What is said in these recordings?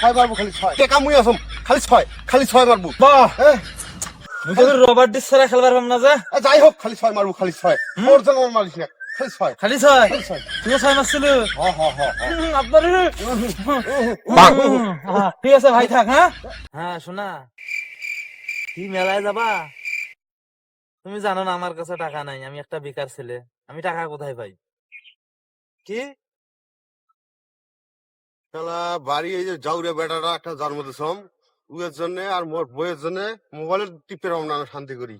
ছয় মারবো খালি ছয়। টেকা মুই আসম খালি ছয় খালি ছয় মারবো বাহ। রবার্ট ডিস ছাড়া খেলবার পাম না যে। যাই হোক খালি ছয় মারবো খালি ছয়। ওর জন্য মারিস না খালি ছয়। খালি ছয়? খালি ছয়। মারছিল? হ হ হ হ। আপনার ঠিক আছে ভাই থাক হ্যাঁ? হ্যাঁ শোনা। কি মেলায় যাবা? তুমি জানো না আমার কাছে টাকা নাই আমি একটা বেকার ছেলে। আমি টাকা কোথায় পাই? কি? শালা, বাড়ি এই যে জাউরে বেটাটা একটা জন্ম দিছম। উয়ের জন্য আর মোর বইয়ের জন্য মোবাইলের টিপে রম না শান্তি করি।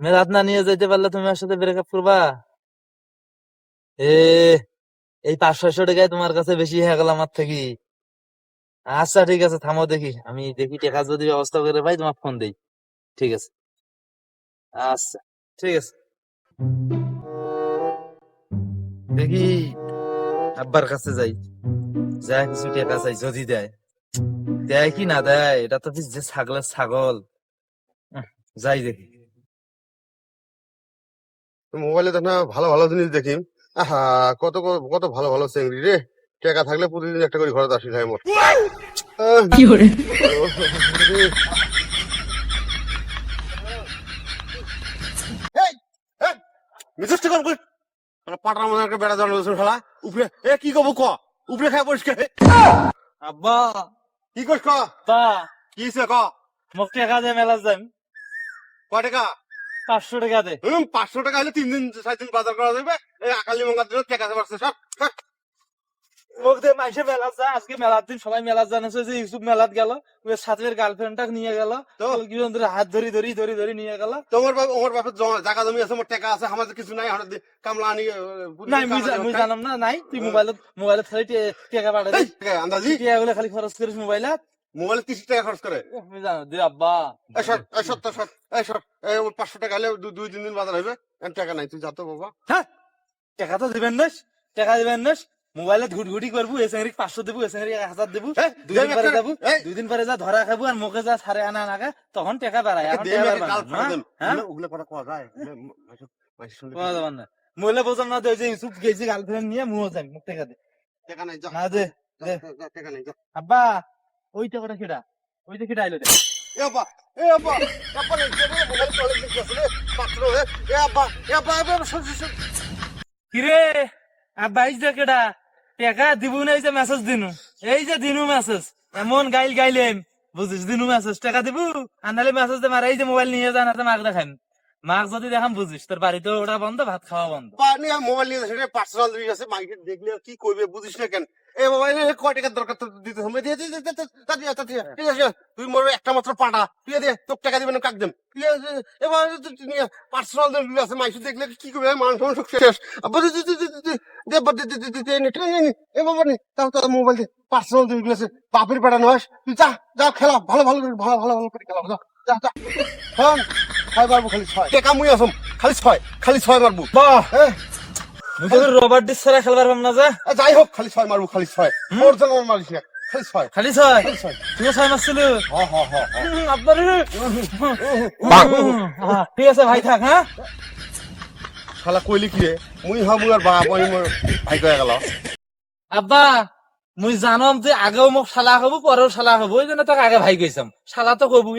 মেলাত না নিয়ে যেতে পারলে তুমি আমার সাথে ব্রেকআপ করবা? এ, এই পাঁচ ছয়শো টাকায় তোমার কাছে বেশি হয়ে গেল আমার থেকে। আচ্ছা ঠিক আছে, থামো দেখি। আমি দেখি টাকা যদি ব্যবস্থা করে পাই তোমার ফোন দেই। ঠিক আছে। আচ্ছা ঠিক আছে। দেখি, আব্বার কাছে যাই। যা কিছু টাকা চাই যদি দেয়। দেয় কি না দেয় এটা তো যে ছাগলের ছাগল। যাই দেখি। মোবাইলে তো না ভালো ভালো জিনিস দেখি। আহা কত কত ভালো ভালো চেংড়ি রে। টাকা থাকলে প্রতিদিন একটা করে ঘরে আসি মোর আহ, কি hore এই, এই, কর পাটার মধ্যে একটা বেড়া জন্ম দিছম শালা। উপরে এ কি কব ক? উপরে খায় পরিষ্কার আব্বা। কি করছ ক? বা। কি হইছে ক? মোক টাকা দে মেলা যাম ক টাকা? পাঁচশো টাকা দে। পাঁচশো টাকা হলে তিন দিন চার দিন বাজার করা যাবে এই আকালি মঙ্গার দিন টাকা পারছে সব। মাইসে মেলা আজকে মেলার দিন সবাই মেলা জানাছে যে ইউসুফ মেলাত গেল সাথের গার্লফ্রেন্ডটা নিয়ে গেল তো? কি ধরে হাত ধরি ধরি ধরি ধরি নিয়ে গেল। তোমার বাপ বাপের জায়গা জমি আছে মোর টাকা আছে আমাদের কিছু নাই দি- কামলা আনি নাই মুই। জানাম না নাই তুই মোবাইলত মোবাইলত খালি টাকা পাঠাই আন্দাজি? টাকা গুলো খালি খরচ করিস মোবাইলত? মোবাইলে তিরিশ টাকা খরচ করে। আব্বা। পাঁচশো টাকা হলে দুই তিন দিন বাজার হবে এর টাকা নাই তুই যা তো বাবা। হ্যাঁ টাকা তো দিবেন না টাকা দিবেন না মোবাইলে ঘুটঘুটি করব এসে পাঁচশো দেবো এসে এক হাজার দেবো এই, দুই দিন দেখ পরে যাব এই। দুই দিন পরে যা ধরা খাব আর মুখে যা সারে আনা নাকা তখন টাকা বাড়ায় দে। হ্যাঁ? না। মহিলা বোঝাম না যে ইউসুফ গেছি গার্লফ্রেন্ড নিয়ে মুহ যাই মুখ টাকা দে। না দে দে। আব্বা ওই টাকাটা কেডা ওই কেডা আইলো দে। এ এ মোবাইল চলে গেছে পাত্র এ এ এ কিরে? আব্বা এই কেডা টাকা দিব না এই যে মেসেজ দিনু। এই যে দিনু মেসেজ এমন গাইল গাইলেন বুঝিস, দিনু মেসেজ টাকা দিব? আনালে মেসেজ দে মারা, এই যে মোবাইল নিয়ে যান মাক দেখেন মাক যদি দেখাম, বুঝিস, তোর বাড়িতে ওটা বন্ধ, ভাত খাওয়া বন্ধ। মোবাইল নিয়ে পার্সোনাল আছে, মাইকে দেখলে কি করবে বুঝিস না কেন? এই মোবাইলে কয় টাকার দরকার দিতে হবে দিয়ে দিয়ে দিয়ে তুই মোর একটা মাত্র পাটা তুই দে তোর টাকা দিবেন কাক দেন এবার পার্সোনাল আছে মাইকে দেখলে কি করবে মান সম্মান সব শেষ আবার এ বাবা মোবাইল দে পার্সোনাল জিনিস আছে বাপের বেড়া নয় তুই যা যা খেলা ভালো ভালো ভালো ভালো ভালো করে খেলা যা যা হ্যাঁ ছয় মারবো খালি ছয় টেকা মুই আসম খালি ছয় খালি ছয় মারবো বাহ হ্যাঁ রবার্ট ডিস ছাড়া খেলবার পাম না যে। যাই হোক খালি ছয় মারবো খালি ছয়। ওর জন্য মারিস না খালি ছয়। খালি ছয়? খালি ছয়। মারছিল। আপনার ঠিক আছে ভাই থাক হ্যাঁ? শালা কইলি কি রে? মুই হা মুই আর বাপ আমি মোর ভাই কয়ে গেল। আব্বা মুই জানম যে আগেও মোক শালা হব পরেও শালা হব ওই জন্য তোকে আগে ভাই কইছাম। শালা তো কবু